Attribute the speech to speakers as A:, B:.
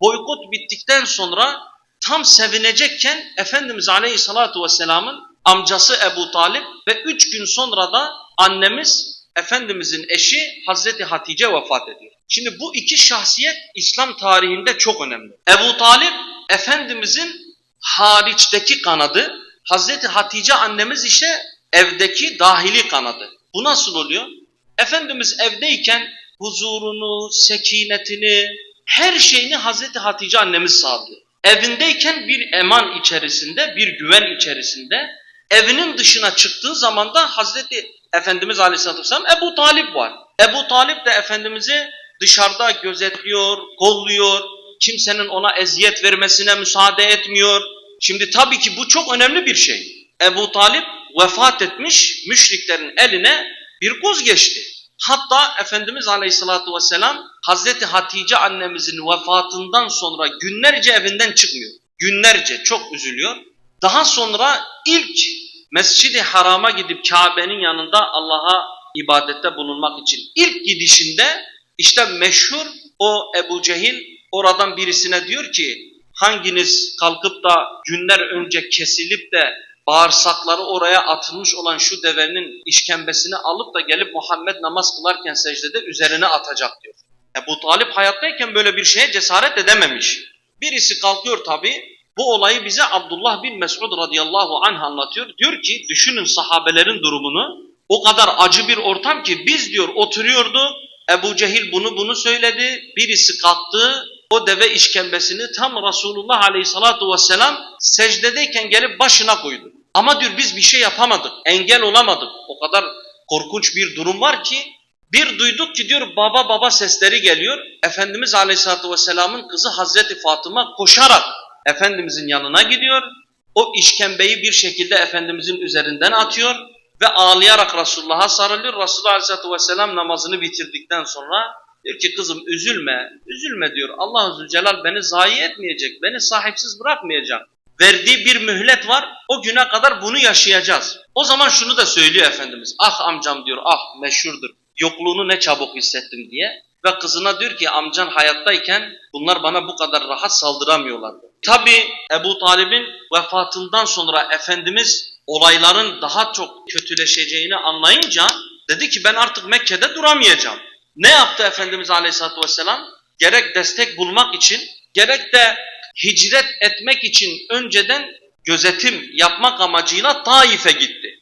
A: boykot bittikten sonra tam sevinecekken Efendimiz Aleyhisselatü Vesselam'ın amcası Ebu Talip ve üç gün sonra da annemiz Efendimizin eşi Hazreti Hatice vefat ediyor. Şimdi bu iki şahsiyet İslam tarihinde çok önemli. Ebu Talip Efendimizin hariçteki kanadı, Hazreti Hatice annemiz ise evdeki dahili kanadı. Bu nasıl oluyor? Efendimiz evdeyken huzurunu, sekinetini, her şeyini Hazreti Hatice annemiz sağlıyor. Evindeyken bir eman içerisinde, bir güven içerisinde, evinin dışına çıktığı zaman da Hazreti Efendimiz Aleyhisselatü Vesselam Ebu Talip var. Ebu Talip de Efendimiz'i dışarıda gözetliyor, kolluyor, kimsenin ona eziyet vermesine müsaade etmiyor. Şimdi tabii ki bu çok önemli bir şey. Ebu Talip vefat etmiş, müşriklerin eline bir koz geçti. Hatta Efendimiz Aleyhisselatü Vesselam Hazreti Hatice annemizin vefatından sonra günlerce evinden çıkmıyor. Günlerce çok üzülüyor. Daha sonra ilk Mescid-i Haram'a gidip Kabe'nin yanında Allah'a ibadette bulunmak için ilk gidişinde işte meşhur o Ebu Cehil oradan birisine diyor ki hanginiz kalkıp da günler önce kesilip de bağırsakları oraya atılmış olan şu devenin işkembesini alıp da gelip Muhammed namaz kılarken secdede üzerine atacak diyor. Ebu Talip hayattayken böyle bir şeye cesaret edememiş. Birisi kalkıyor tabi bu olayı bize Abdullah bin Mesud radıyallahu anh anlatıyor. Diyor ki düşünün sahabelerin durumunu. O kadar acı bir ortam ki biz diyor oturuyordu. Ebu Cehil bunu bunu söyledi. Birisi kalktı. O deve işkembesini tam Resulullah aleyhissalatu vesselam secdedeyken gelip başına koydu. Ama diyor biz bir şey yapamadık. Engel olamadık. O kadar korkunç bir durum var ki bir duyduk ki diyor baba baba sesleri geliyor. Efendimiz aleyhissalatu vesselamın kızı Hazreti Fatıma koşarak Efendimizin yanına gidiyor. O işkembeyi bir şekilde Efendimizin üzerinden atıyor ve ağlayarak Resulullah'a sarılıyor. Resulullah Aleyhisselatü Vesselam namazını bitirdikten sonra diyor ki kızım üzülme, üzülme diyor. Allah Zülcelal beni zayi etmeyecek, beni sahipsiz bırakmayacak. Verdiği bir mühlet var, o güne kadar bunu yaşayacağız. O zaman şunu da söylüyor Efendimiz. Ah amcam diyor, ah meşhurdur. Yokluğunu ne çabuk hissettim diye. Ve kızına diyor ki amcan hayattayken bunlar bana bu kadar rahat saldıramıyorlardı. Tabi Ebu Talib'in vefatından sonra Efendimiz olayların daha çok kötüleşeceğini anlayınca dedi ki ben artık Mekke'de duramayacağım. Ne yaptı Efendimiz Aleyhisselatü Vesselam? Gerek destek bulmak için gerek de hicret etmek için önceden gözetim yapmak amacıyla Taif'e gitti.